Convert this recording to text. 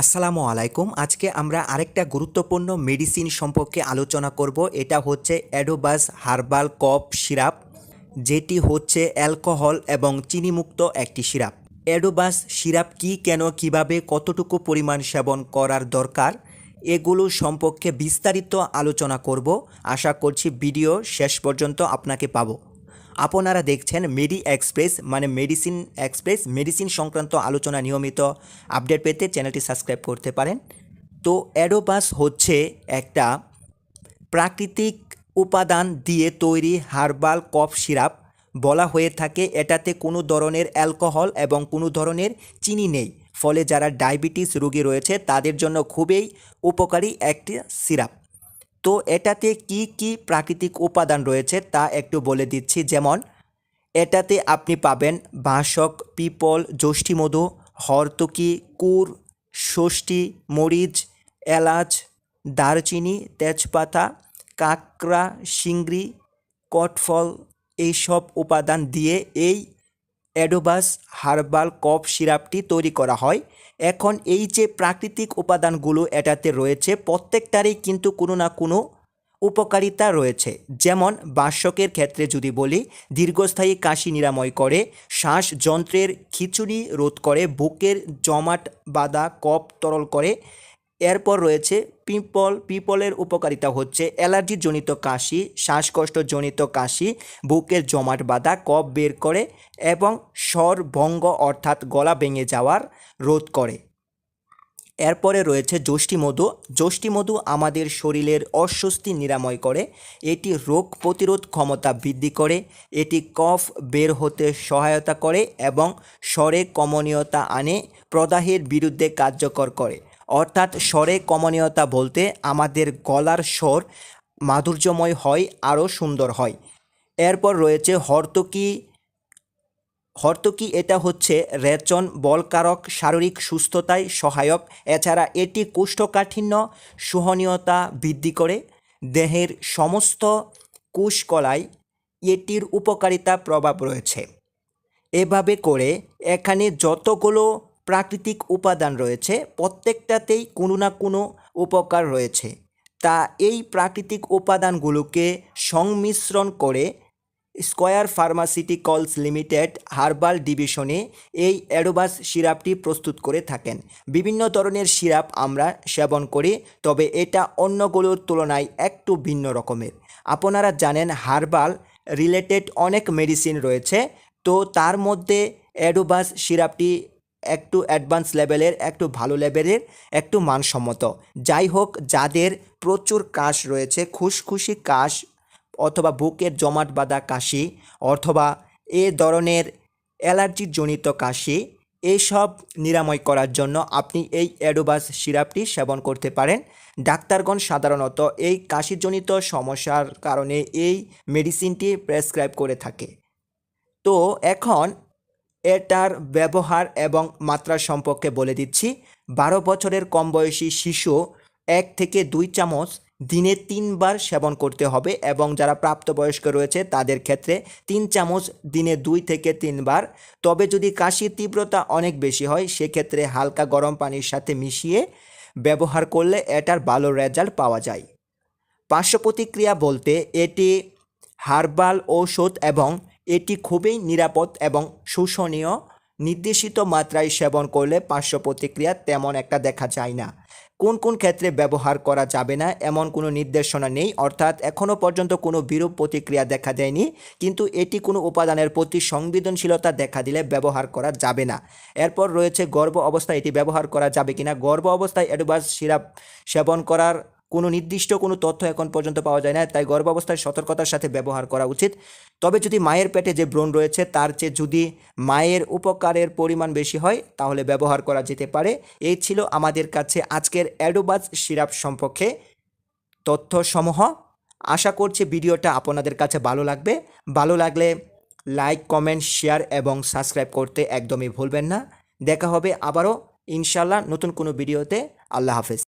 আসসালামু আলাইকুম। আজকে আমরা আরেকটা গুরুত্বপূর্ণ মেডিসিন সম্পর্কে আলোচনা করব। এটা হচ্ছে অ্যাডোবাস হার্বাল কফ সিরাপ যেটি হচ্ছে অ্যালকোহল এবং চিনিমুক্ত একটি সিরাপ অ্যাডোবাস সিরাপ কি, কেন, কীভাবে, কতটুকু পরিমাণ সেবন করার দরকার, এগুলো সম্পর্কে বিস্তারিত আলোচনা করব। আশা করছি ভিডিও শেষ পর্যন্ত আপনাকে পাবো। আপনারা দেখছেন মেডি এক্সপ্রেস মানে মেডিসিন এক্সপ্রেস, মেডিসিন সংক্রান্ত আলোচনা নিয়মিত আপডেট পেতে চ্যানেলটি সাবস্ক্রাইব করতে পারেন। তো অ্যাডোপাস হচ্ছে একটা প্রাকৃতিক উপাদান দিয়ে তৈরি হার্বাল কফ সিরাপ। বলা হয়ে থাকে এটাতে কোনো ধরনের অ্যালকোহল এবং কোনো ধরনের চিনি নেই। ফলে যারা ডায়াবেটিস রোগী রয়েছে, তাদের জন্য খুবই উপকারী একটি সিরাপ। তো এটাতে কি কি প্রাকৃতিক উপাদান রয়েছে তা একটু বলে দিচ্ছি। যেমন, এটাতে আপনি পাবেন বাঁশক, পিপল যষ্ঠিমধু হরতকি, কুর, ষষ্ঠী, মরিচ, এলাচ, দারচিনি, তেজপাতা, কাঁকড়া, শিংড়ি, কটফল, এইসব উপাদান দিয়ে এই অ্যাডোবাস, হার্বাল, কফ সিরাপটি তৈরি করা হয়। এখন এই যে প্রাকৃতিক উপাদানগুলো এটাতে রয়েছে, প্রত্যেকটারই কিন্তু কোনো না কোনো উপকারিতা রয়েছে। যেমন বার্ষকের ক্ষেত্রে যদি বলি, দীর্ঘস্থায়ী কাশি নিরাময় করে, শ্বাসযন্ত্রের খিচুড়ি রোধ করে, বুকের জমাট, বাঁধা কপ তরল করে এরপর রয়েছে পিপল পিপলের উপকারিতা হচ্ছে অ্যালার্জিজনিত কাশি, শ্বাসকষ্টজনিত কাশি, বুকের জমাট বাঁধা, কফ বের করে এবং স্বর ভঙ্গ অর্থাৎ গলা ভেঙে যাওয়ার রোধ করে। এরপরে রয়েছে যষ্টিমধু যষ্টিমধু আমাদের শরীরের অস্বস্তি নিরাময় করে, এটি রোগ প্রতিরোধ ক্ষমতা বৃদ্ধি করে, এটি কফ বের হতে সহায়তা করে এবং স্বরে কমনীয়তা আনে, প্রদাহের বিরুদ্ধে কার্যকর করে। অর্থাৎ স্বরে কমনীয়তা বলতে আমাদের গলার স্বর মাধুর্যময় হয়, আরও সুন্দর হয়। এরপর রয়েছে হর্তকি। হর্তকি এটা হচ্ছে রেচন, বলকারক, শারীরিক সুস্থতায় সহায়ক। এছাড়া এটি কোষ্ঠকাঠিন্য, সহনীয়তা বৃদ্ধি করে। দেহের সমস্ত কোষকলায় এটির উপকারিতা প্রভাব রয়েছে। এভাবে করে এখানে যতগুলো প্রাকৃতিক উপাদান রয়েছে, প্রত্যেকটাতেই কোনো না কোনো উপকার রয়েছে। তা এই প্রাকৃতিক উপাদানগুলোকে সংমিশ্রণ করে স্কয়ার ফার্মাসিউটিক্যালস লিমিটেড হার্বাল ডিভিশনে এই অ্যাডোবাস সিরাপটি প্রস্তুত করে থাকেন। বিভিন্ন ধরনের সিরাপ আমরা সেবন করি, তবে এটা অন্যগুলোর তুলনায় একটু ভিন্ন রকমের। আপনারা জানেন হার্বাল রিলেটেড অনেক মেডিসিন রয়েছে, তো তার মধ্যে অ্যাডোবাস সিরাপটি একটু অ্যাডভান্স লেভেলের একটু ভালো লেভেলের একটু মানসম্মত। যাই হোক, যাদের প্রচুর কাশ রয়েছে, খুশখুশি কাশ অথবা বুকের জমাট বাঁধা কাশি অথবা এ ধরনের অ্যালার্জিজনিত কাশি এইসব নিরাময় করার জন্য আপনি এই অ্যাডোবাস সিরাপটি সেবন করতে পারেন। ডাক্তারগণ সাধারণত এই কাশিজনিত সমস্যার কারণে এই মেডিসিনটি প্রেসক্রাইব করে থাকে। তো এখন এটার ব্যবহার এবং মাত্রা সম্পর্কে বলে দিচ্ছি। বারো বছরের কম বয়সী শিশু এক থেকে দুই চামচ দিনে তিনবার সেবন করতে হবে এবং যারা প্রাপ্তবয়স্ক রয়েছে তাদের ক্ষেত্রে তিন চামচ দিনে দুই থেকে তিনবার। তবে যদি কাশির তীব্রতা অনেক বেশি হয়, সেক্ষেত্রে হালকা গরম পানির সাথে মিশিয়ে ব্যবহার করলে এটার ভালো রেজাল্ট পাওয়া যায়। পার্শ্ব প্রতিক্রিয়া বলতে এটি হার্বাল ঔষধ এবং এটি খুবই নিরাপদ এবং শোষণীয়। নির্দেশিত মাত্রায় সেবন করলে পার্শ্ব প্রতিক্রিয়া তেমন একটা দেখা যায় না। কোন কোন ক্ষেত্রে ব্যবহার করা যাবে না এমন কোনো নির্দেশনা নেই, অর্থাৎ এখনও পর্যন্ত কোনো বিরূপ প্রতিক্রিয়া দেখা দেয়নি, কিন্তু এটি কোনো উপাদানের প্রতি সংবেদনশীলতা দেখা দিলে ব্যবহার করা যাবে না। এরপর রয়েছে গর্ভ অবস্থায় এটি ব্যবহার করা যাবে কিনা? গর্ভ অবস্থায় অ্যাডভান্স সিরাপ সেবন করার কোনো নির্দিষ্ট কোনো তথ্য এখন পর্যন্ত পাওয়া যায় না, তাই গর্ভাবস্থায় সতর্কতার সাথে ব্যবহার করা উচিত। তবে যদি মায়ের পেটে যে ব্রণ রয়েছে, তার চেয়ে যদি মায়ের উপকারের পরিমাণ বেশি হয়, তাহলে ব্যবহার করা যেতে পারে। এই ছিল আমাদের কাছে আজকের অ্যাডোবাস সিরাপ সম্পর্কে তথ্যসমূহ। আশা করছি ভিডিওটা আপনাদের কাছে ভালো লাগবে। ভালো লাগলে লাইক, কমেন্ট, শেয়ার এবং সাবস্ক্রাইব করতে একদমই ভুলবেন না। দেখা হবে আবারও ইনশাল্লাহ নতুন কোনো ভিডিওতে। আল্লাহ হাফেজ।